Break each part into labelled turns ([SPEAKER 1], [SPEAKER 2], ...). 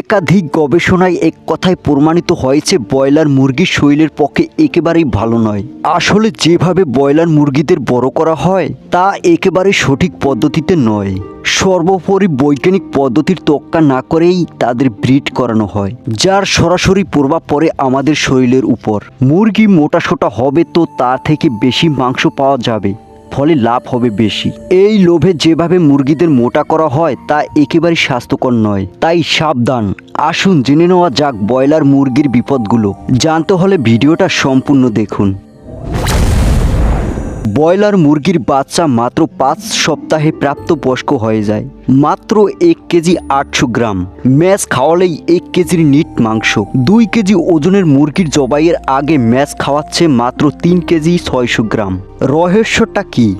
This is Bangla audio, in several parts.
[SPEAKER 1] একাধিক গবেষণায় এক কথায় প্রমাণিত হয়েছে, ব্রয়লার মুরগির শরীরের পক্ষে একেবারেই ভালো নয়। আসলে যেভাবে ব্রয়লার মুরগিদের বড় করা হয়, তা একেবারে সঠিক পদ্ধতিতে নয়। সর্বোপরি বৈজ্ঞানিক পদ্ধতির তোক্কা না করেই তাদের ব্রিড করানো হয়, যার সরাসরি প্রভাব পড়ে আমাদের শরীরের উপর। মুরগি মোটাসোটা হবে তো তার থেকে বেশি মাংস পাওয়া যাবে। ফলে লাভ হবে বেশি। এই লোভে যেভাবে মুরগিদের মোটা করা হয়, তা একেবারে স্বাস্থ্যকর নয়। তাই সাবধান। আসুন জেনে নেওয়া যাক ব্রয়লার মুরগির বিপদগুলো। জানতে হলে ভিডিওটা সম্পূর্ণ দেখুন। ব্রয়লার মুরগির বাচ্চা মাত্র পাঁচ সপ্তাহে প্রাপ্তবয়স্ক হয়ে যায়। মাত্র এক কেজি আটশো গ্রাম। ম্যাচ খাওয়ালেই এক কেজির নিট মাংস। দুই কেজি ওজনের মুরগির জবাইয়ের আগে ম্যাচ খাওয়াচ্ছে মাত্র তিন কেজি ছয়শো গ্রাম। রহস্যটা কি?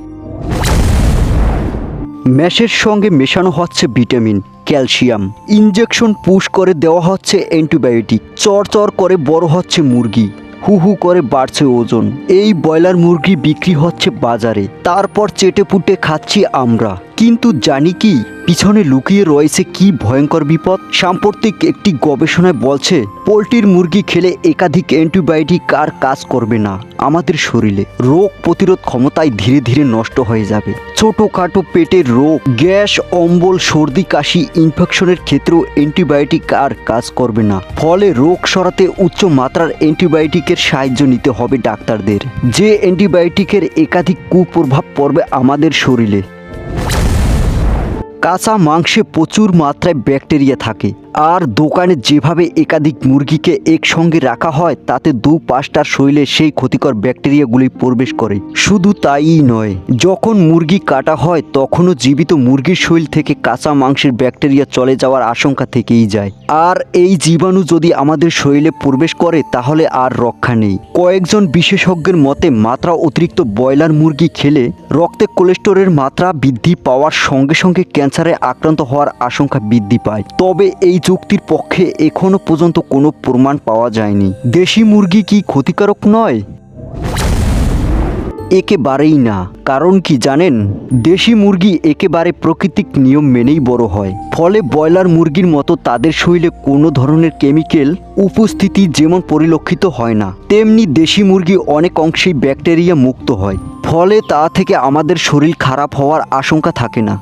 [SPEAKER 1] ম্যাশের সঙ্গে মেশানো হচ্ছে ভিটামিন, ক্যালসিয়াম। ইনজেকশন পুশ করে দেওয়া হচ্ছে অ্যান্টিবায়োটিক। চরচর করে বড় হচ্ছে মুরগি। হু হু করে বাড়ছে ওজন। এই ব্রয়লার মুরগি বিক্রি হচ্ছে বাজারে। তারপর চেটে পুটে খাচ্ছি আমরা। কিন্তু জানি কি, পিছনে লুকিয়ে রয়েছে কি ভয়ঙ্কর বিপদ? সাম্প্রতিক একটি গবেষণায় বলছে, পোলট্রির মুরগি খেলে একাধিক অ্যান্টিবায়োটিক আর কাজ করবে না, আমাদের শরীরে। রোগ প্রতিরোধ ক্ষমতায় ধীরে ধীরে নষ্ট হয়ে যাবে। ছোটোখাটো পেটের রোগ, গ্যাস, অম্বল, সর্দি, কাশি, ইনফেকশনের ক্ষেত্রেও অ্যান্টিবায়োটিক আর কাজ করবে না। ফলে রোগ সরাতে উচ্চ মাত্রার অ্যান্টিবায়োটিকের সাহায্য নিতে হবে ডাক্তারদের। যে অ্যান্টিবায়োটিকের একাধিক কুপ্রভাব পড়বে আমাদের শরীরে। কাঁচা মাংসে প্রচুর মাত্রায় ব্যাকটেরিয়া থাকে। আর দোকানে যেভাবে একাধিক মুরগিকে একসঙ্গে রাখা হয়, তাতে দু পাঁচটার শরীরে সেই ক্ষতিকর ব্যাকটেরিয়াগুলি প্রবেশ করে। শুধু তাইই নয়, যখন মুরগি কাটা হয়, তখনও জীবিত মুরগির শরীর থেকে কাঁচা মাংসের ব্যাকটেরিয়া চলে যাওয়ার আশঙ্কা থেকেই যায়। আর এই জীবাণু যদি আমাদের শরীরে প্রবেশ করে, তাহলে আর রক্ষা নেই। কয়েকজন বিশেষজ্ঞের মতে, মাত্রা অতিরিক্ত ব্রয়লার মুরগি খেলে রক্তে কোলেস্টোরের মাত্রা বৃদ্ধি পাওয়ার সঙ্গে সঙ্গে ক্যান্সারে আক্রান্ত হওয়ার আশঙ্কা বৃদ্ধি পায়। তবে এই যুক্তির পক্ষে এখনও পর্যন্ত কোনো প্রমাণ পাওয়া যায়নি। দেশি মুরগি কি ক্ষতিকারক নয়? একেবারেই না। কারণ কি জানেন? দেশি মুরগি একেবারে প্রাকৃতিক নিয়ম মেনেই বড় হয়। ফলে ব্রয়লার মুরগির মতো তাদের শরীরে কোনো ধরনের কেমিক্যাল উপস্থিতি যেমন পরিলক্ষিত হয় না, তেমনি দেশি মুরগি অনেক অংশেই ব্যাকটেরিয়া মুক্ত হয়। ফলে তা থেকে আমাদের শরীর খারাপ হওয়ার আশঙ্কা থাকে না।